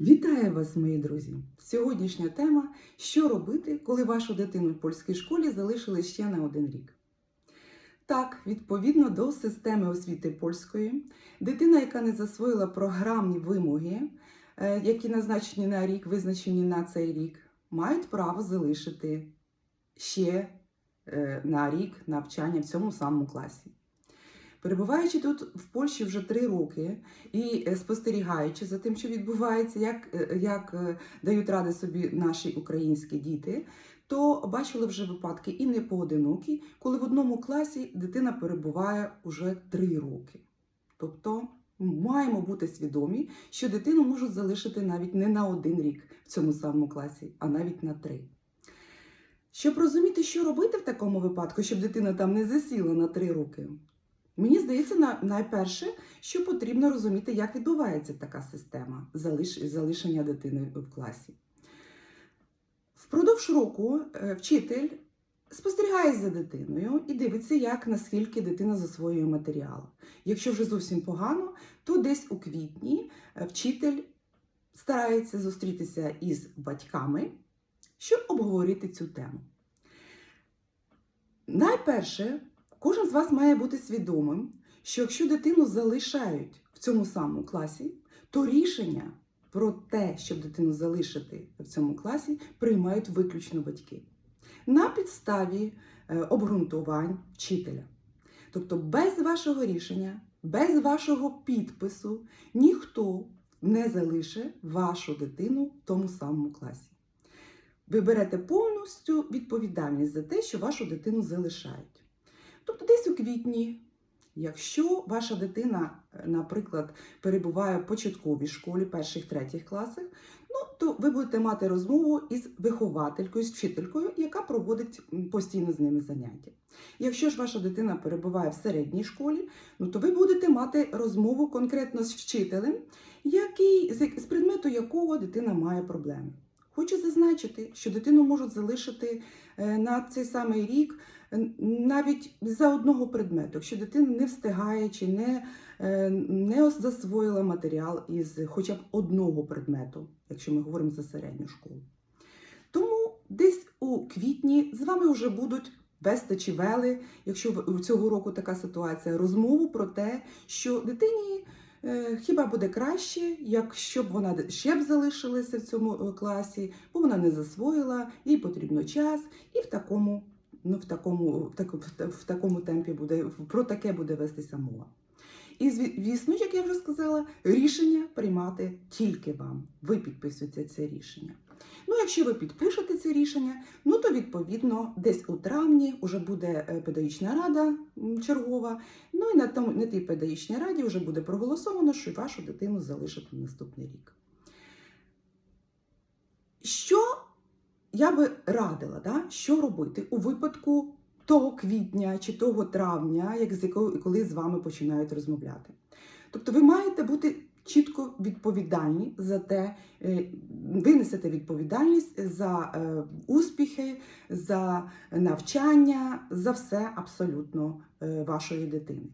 Вітаю вас, мої друзі! Сьогоднішня тема: що робити, коли вашу дитину в польській школі залишили ще на один рік. Так, відповідно до системи освіти польської, дитина, яка не засвоїла програмні вимоги, е, які назначені на рік, визначені на цей рік, мають право залишити ще е, на рік навчання в цьому самому класі. Перебуваючи тут в Польщі вже три роки і е, спостерігаючи за тим, що відбувається, як, е, як е, дають ради собі наші українські діти, то бачили вже випадки і не поодинокі, коли в одному класі дитина перебуває уже три роки. Тобто маємо бути свідомі, що дитину можуть залишити навіть не на один рік в цьому самому класі, а навіть на три. Щоб розуміти, що робити в такому випадку, щоб дитина там не засіла на три роки, Мені здається, на- найперше, що потрібно розуміти, як відбувається така система залиш- залишення дитини в класі. Впродовж року е, вчитель спостерігає за дитиною і дивиться, як наскільки дитина засвоює матеріал. Якщо вже зовсім погано, то десь у квітні е, вчитель старається зустрітися із батьками, щоб обговорити цю тему. Найперше, Кожен з вас має бути свідомим, що якщо дитину залишають в цьому самому класі, то рішення про те, щоб дитину залишити в цьому класі, приймають виключно батьки на підставі е, обґрунтувань вчителя. Тобто, без вашого рішення, без вашого підпису ніхто не залишить вашу дитину в тому самому класі. Ви берете повністю відповідальність за те, що вашу дитину залишають. Тобто десь у квітні, якщо ваша дитина, е, наприклад, перебуває в початковій школі, перших третіх класах, ну то ви будете мати розмову із вихователькою, з вчителькою, яка проводить постійно з ними заняття. Якщо ж ваша дитина перебуває в середній школі, ну то ви будете мати розмову конкретно з вчителем, який, з предмету якого дитина має проблеми. Хочу зазначити, що дитину можуть залишити е, на цей самий рік е, навіть за одного предмету, якщо дитина не встигає чи не, е, не засвоїла матеріал із хоча б одного предмету, якщо ми говоримо за середню школу. Тому десь у квітні з вами вже будуть вести чи вели, якщо цього року така ситуація, розмову про те, що дитині хіба буде краще, якщо б вона ще б залишилася в цьому е, класі, бо вона не засвоїла, їй потрібно час, і в такому, ну, в такому, в в такому темпі буде про таке буде вестися мова. І звісно, як я вже сказала, рішення приймати тільки вам. Ви підписуєте це рішення. Ну, якщо ви підпишете це рішення, ну то відповідно десь у травні вже буде е, педагогічна рада чергова. Ну і на тому на тій педагогічній раді вже буде проголосовано, що вашу дитину залишать на наступний рік. Що я би радила, да? що робити у випадку того квітня чи того травня, як з якого, коли з вами починають розмовляти? Тобто ви маєте бути чітко відповідальні за те, е, ви несете відповідальність за е, успіхи, за навчання, за все абсолютно е, вашої дитини.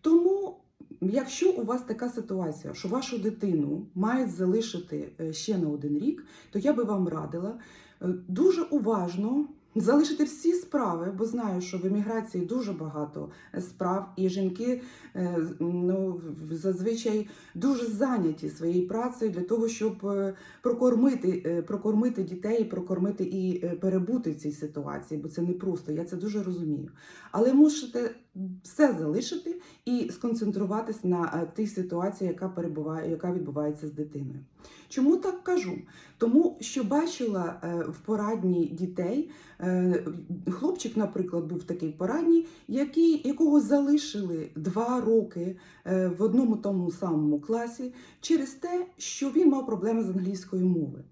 Тому, якщо у вас така ситуація, що вашу дитину мають залишити ще на один рік, то я би вам радила дуже уважно. Залишити всі справи, бо знаю, що в еміграції дуже багато справ, і жінки е, ну, зазвичай дуже зайняті своєю працею для того, щоб е, прокормити, е, прокормити дітей, прокормити і е, перебути в цій ситуації, бо це не просто, я це дуже розумію. Але мусите все залишити і сконцентруватись на е, тій ситуації, яка перебуває, яка відбувається з дитиною. Чому так кажу? Тому що бачила е, в порадній дітей, е, хлопчик, наприклад, був такий порадній, який, якого залишили два роки в одному тому самому класі через те, що він мав проблеми з англійською мовою.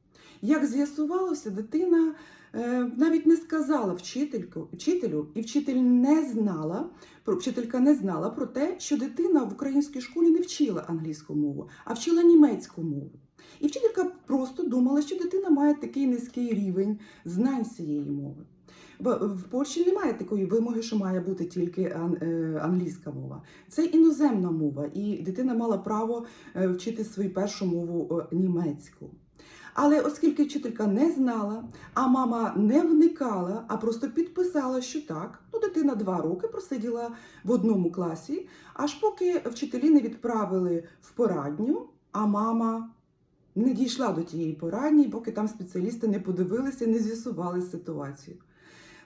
Як з'ясувалося, дитина е, навіть не сказала вчительку, вчителю, і вчитель не знала, вчителька не знала про те, що дитина в українській школі не вчила англійську мову, а вчила німецьку мову. І вчителька просто думала, що дитина має такий низький рівень знань цієї мови. В, Польщі немає такої вимоги, що має бути тільки е, англійська мова. Це іноземна мова, і дитина мала право е, вчити свою першу мову німецьку. Але оскільки вчителька не знала, а мама не вникала, а просто підписала, що так, ну дитина два роки просиділа в одному класі, аж поки вчителі не відправили в порадню, а мама не дійшла до тієї порадні, поки там спеціалісти не подивилися, не з'ясували ситуацію.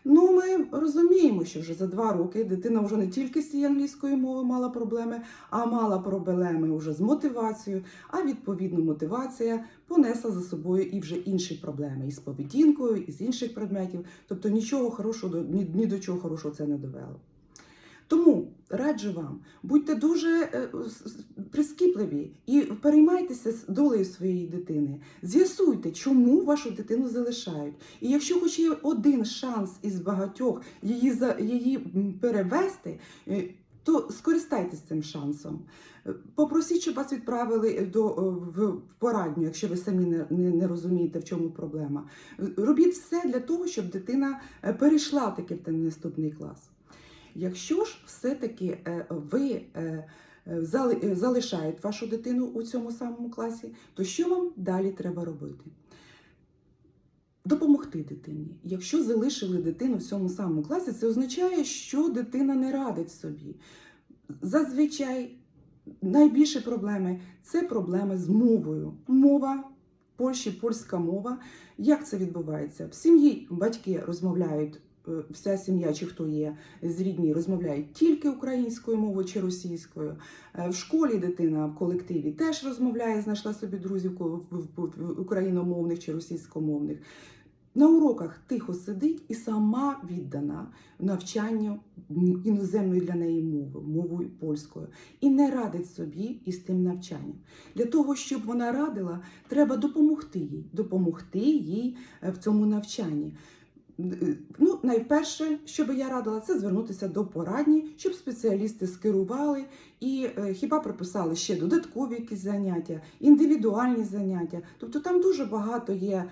Ну, ми розуміємо, що вже за два роки дитина вже не тільки з цієї англійської мови мала проблеми, а мала проблеми вже з мотивацією, а відповідно мотивація понесла за собою і вже інші проблеми і з поведінкою, і з інших предметів. Тобто нічого хорошого ні, ні до чого хорошого це не довело. Тому раджу вам, будьте дуже е, с- прискіпливі і переймайтеся долею своєї дитини. З'ясуйте, чому вашу дитину залишають. І якщо хоч є один шанс із багатьох її, її перевести, е, то скористайтесь цим шансом. Е, Попросіть, щоб вас відправили до, е, в порадню, якщо ви самі не, не, не розумієте, в чому проблема. Е, Робіть все для того, щоб дитина е, перейшла таки в наступний клас. Якщо ж все-таки е, ви е, е, зали- е, залишають вашу дитину у цьому самому класі, то що вам далі треба робити? Допомогти дитині. Якщо залишили дитину в цьому самому класі, це означає, що дитина не радить собі. Зазвичай найбільші проблеми це проблеми з мовою. Мова Польщі, польська мова. Як це відбувається? В сім'ї батьки розмовляють, вся сім'я, чи хто є з рідні, розмовляють тільки українською мовою чи російською. Е, В школі дитина в колективі теж розмовляє, знайшла собі друзів україномовних чи російськомовних. На уроках тихо сидить і сама віддана навчанню іноземної для неї мови, мовою польською, і не радить собі із тим навчанням. Для того, щоб вона радила, треба допомогти їй, допомогти їй е, в цьому навчанні. Ну, найперше, що би я радила, це звернутися до порадні, щоб спеціалісти скерували і е, хіба приписали ще додаткові якісь заняття, індивідуальні заняття. Тобто там дуже багато є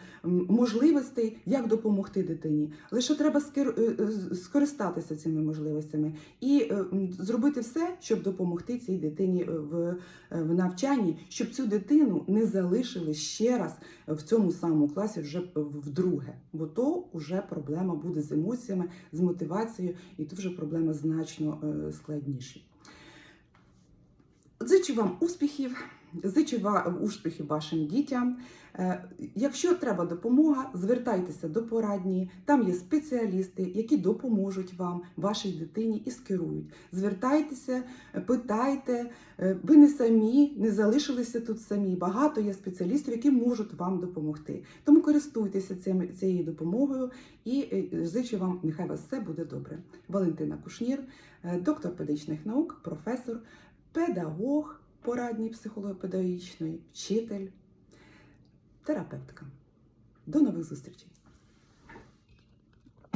можливостей, як допомогти дитині. Лише треба е, е, скористатися цими можливостями і зробити все, щоб допомогти цій дитині в навчанні, щоб цю дитину не залишили ще раз в цьому самому класі вже вдруге, бо то вже проблема буде з емоціями, з мотивацією, і тут вже проблеми значно е, складніші. Зичу вам успіхів, зичу успіхів вашим дітям. Е, Якщо треба допомога, звертайтеся до порадні. Там є спеціалісти, які допоможуть вам, вашій дитині і скерують. Звертайтеся, е, питайте. Е, Ви не самі, не залишилися тут самі. Багато є спеціалістів, які можуть вам допомогти. Тому користуйтеся цією допомогою і зичу вам, нехай вас все буде добре. Валентина Кушнір, доктор педагогічних наук, професор, педагог порадній психолого-педагогічної, вчитель, терапевтка. До нових зустрічей!